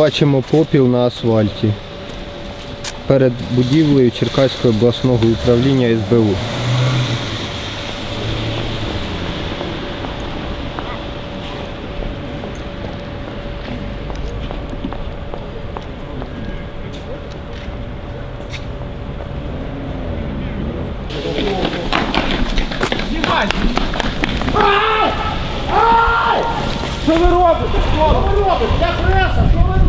бачимо попіл на асфальті перед будівлею Черкаського обласного управління СБУ. Що ви робите? Що ви робите? Я преса, що ви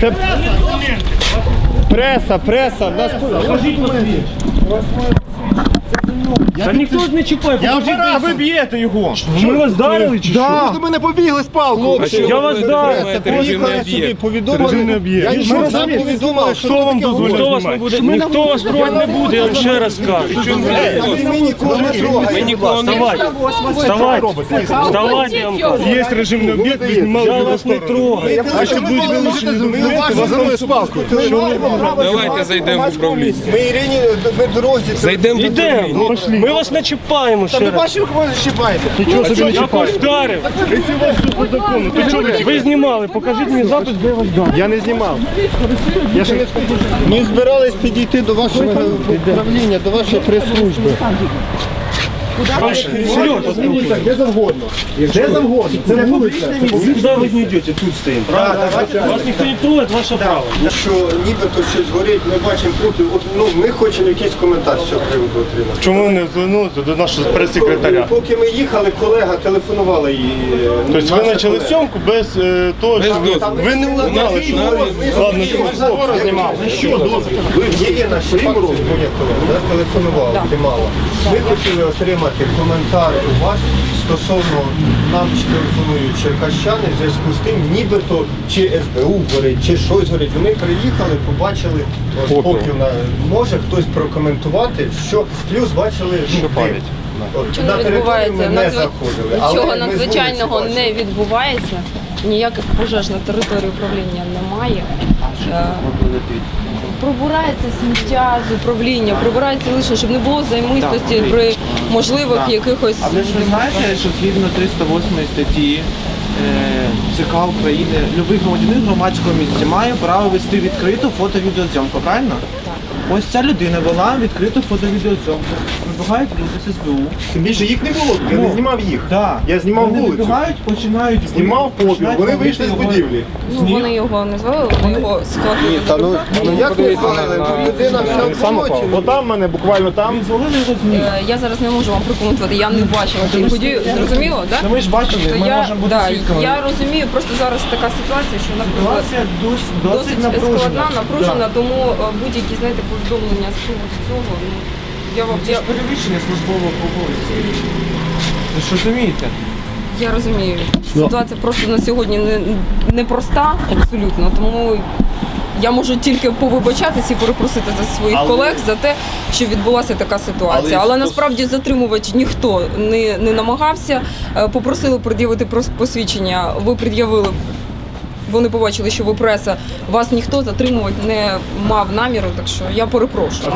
робите? Преса! Преса, нас Та ніхто ж не чіпає, Я покажіть, вчора ви б'єте його. Ми вас вдарили чи Да. що? Ви до мене побігли з палкою. Я вас вдарив. приїхали сюди, повідомили. Ми розуміємо, повідомили, що Хто вам дозволить? Ніхто вас не буде, ніхто вас трогати не буде, я вам ще раз кажу. Ми нікого не трогаємо. Вставайте, вставайте, вставайте, я вам кажу. Є режимний об'єкт, ви знімали Я його вас не трогаю. А що будуть вилучені документи, вас за мною з палкою. Давайте зайдемо в управління. Ми Ірині в дорозі. Зайдемо в управління. Ідемо, ми вас не чіпаємо ще Ми раз. бачите, кого ви щипаєте? Нічого собі не чіпаєте. вдарив. Якщо у вас все по закону, то чого ви Ви знімали, покажіть мені запис, де я вас вдарив. Я не знімав. Я ще не Ми збирались підійти до вашого управління, до вашої прес-служби. Серйозно, де завгодно. Де завгодно. Це не вулиця. Куда вы не идете? Тут стоим, правда? Вас никто не трогает, ваше право. Що нібито щось горить, ми бачимо. От, ну, ми хочемо якийсь коментар з цього приводу отримати. Чому не звернулися до нашого прес-секретаря? Поки ми їхали, колега телефонувала їй. е, Тобто ви почали зйомку без е, того, що ви, ви не узнали, що ладно, що скоро знімав. Що дозвіл? Ви є наш моя колега, да. Ми хотіли отримати коментар у вас стосовно нам чи телефонують черкащани в зв'язку з тим, нібито чи СБУ горить, чи щось горить. Вони приїхали, побачили попіл на може хтось прокоментувати, що плюс бачили ну, дим. От, Нічого на не відбувається. ми не Надзвич- заходили. але Нічого ми з надзвичайного вулиці бачили. не відбувається. Ніяких пожеж на території управління немає. Е, Пробирається сміття з управління, прибирається лише, щоб не було займистості при можливих якихось. Але ж ви знаєте, що згідно 308 статті е, ЦК України любий громадянин громадського місця має право вести відкриту фото-відеозйомку, правильно? Ось ця людина вела відкриту фото-відеозйомку. Вибігають люди з СБУ. Тим більше їх не було, я не знімав їх. Да. Я знімав вони вулицю. вибігають, починають Знімав попіл, починають вони вийшли з його- будівлі. Ну, вони його не звели, вони його схватили. Та ну, ну як ви звалили? Людина вся в болоті. Бо там мене буквально там. Звалили його з ніг. Е, Я зараз не можу вам прокоментувати, я не бачила цю подію. Зрозуміло, так? Ну ми ж бачили, ми я, можемо бути свідками. я розумію, просто зараз така ситуація, що наприклад, Ситуація досить, досить, досить напружена. складна, напружена, тому е, будь-які знаєте повідомлення з приводу цього. Ну я вам Це я, ж перевищення службового обов'язку. Ви ж розумієте? я розумію. Ситуація просто на сьогодні не, не проста, абсолютно. Тому я можу тільки повибачатися і перепросити за своїх колег за те, що відбулася така ситуація. Але, насправді затримувати ніхто не, не намагався. Е, Попросили пред'явити прос- посвідчення. Ви пред'явили. Вони побачили, що ви преса, вас ніхто затримувати не мав наміру, так що я перепрошую.